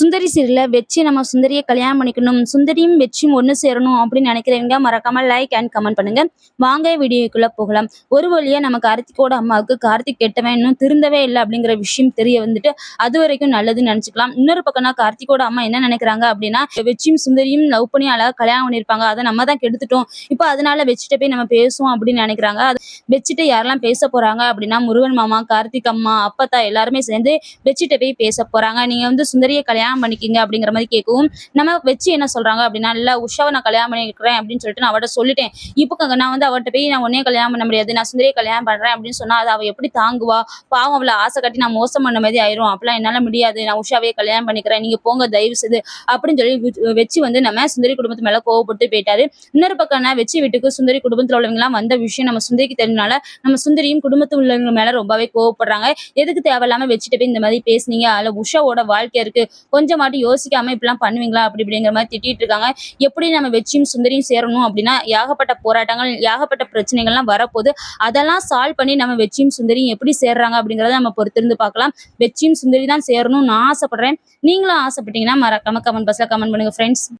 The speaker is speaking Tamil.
சுந்தரி சீரியல்ல வெச்சு நம்ம சுந்தரியை கல்யாணம் பண்ணிக்கணும். சுந்தரியும் வெச்சியும் ஒன்று சேரணும் அப்படின்னு நினைக்கிறவங்க மறக்காம லைக் அண்ட் கமெண்ட் பண்ணுங்க. வாங்க வீடியோக்குள்ள போகலாம். ஒரு வழியா நம்ம கார்த்திகோட அம்மாவுக்கு கார்த்திக் கெட்டவன் இன்னும் திருந்தவே இல்லை அப்படிங்கிற விஷயம் தெரிய வந்துட்டு அது வரைக்கும் நல்லதுன்னு நினைச்சுக்கலாம். இன்னொரு பக்கம்னா கார்த்திகோட அம்மா என்ன நினைக்கிறாங்க அப்படின்னா வெச்சியும் சுந்தரியும் லவ் பண்ணி அழகாக கல்யாணம் பண்ணியிருப்பாங்க. அதை நம்ம தான் கெடுத்துட்டோம். இப்போ அதனால வெச்சிட்ட போய் நம்ம பேசுவோம் அப்படின்னு நினைக்கிறாங்க. அது வெச்சிட்டு யாரெல்லாம் பேச போறாங்க அப்படின்னா முருகன் மாமா கார்த்திக் அம்மா அப்பத்தா எல்லாருமே சேர்ந்து வெச்சிட்ட போய் பேச போறாங்க. நீங்க வந்து சுந்தரியை கல்யாணம் பண்ணிக்கிங்க அப்படிங்கிற மாதிரி கேட்கவும் நம்ம வச்சு என்ன சொல்றாங்க அப்படின்னா இல்ல உஷாவை நான் கல்யாணம் பண்ணிக்கிறேன் அப்படின்னு சொல்லிட்டு நான் அவட்ட சொல்லிட்டேன். இப்போ நான் வந்து அவட்ட போய் நான் உடனே கல்யாணம் பண்ண முடியாது. நான் சுந்தரியை கல்யாணம் பண்றேன் அப்படின்னு சொன்னா அது அவ எப்படி தாங்குவா? பாவம் அவளை ஆசை கட்டி நான் மோசம் பண்ண மாதிரி ஆயிரும். அப்பெல்லாம் என்னால முடியாது. நான் உஷாவே கல்யாணம் பண்ணிக்கிறேன். நீங்க போங்க தயவு செய்து அப்படின்னு சொல்லி வச்சு வந்து நம்ம சுந்தரி குடும்பத்து மேல கோவப்பட்டு போயிட்டாரு. இன்னொரு பக்கம் நான் வச்சு வீட்டுக்கு சுந்தரி குடும்பத்துல உள்ளவங்க எல்லாம் வந்த விஷயம் நம்ம சுந்தரிக்கு தெரிஞ்சனால நம்ம சுந்தரியும் குடும்பத்தில் உள்ளவங்க மேல ரொம்பவே கோவப்படுறாங்க. எதுக்கு தேவையில்லாம வச்சுட்டு போய் இந்த மாதிரி பேசுனீங்க? அதுல உஷாவோட வாழ்க்கை இருக்கு. கொஞ்சமாட்டி யோசிக்காம இப்படிலாம் பண்ணுவீங்களா? அப்படி இப்படிங்கிற மாதிரி திட்டிட்டு இருக்காங்க. எப்படி நம்ம வெற்றியும் சுந்தரியும் சேரணும் அப்படின்னா ஏகப்பட்ட போராட்டங்கள் ஏகப்பட்ட பிரச்சனைகள்லாம் வரப்போகுது அதெல்லாம் சால்வ் பண்ணி நம்ம வெற்றியும் சுந்தரியும் எப்படி சேர்றாங்க அப்படிங்கிறத நம்ம பொறுத்திருந்து பார்க்கலாம். வெற்றியும் சுந்தரி தான் சேரணும்னு நான் ஆசைப்படுறேன். நீங்களும் ஆசைப்பட்டீங்கன்னா மறக்காம கமெண்ட் பாக்ஸ்ல கமெண்ட் பண்ணுங்க ஃப்ரெண்ட்ஸ்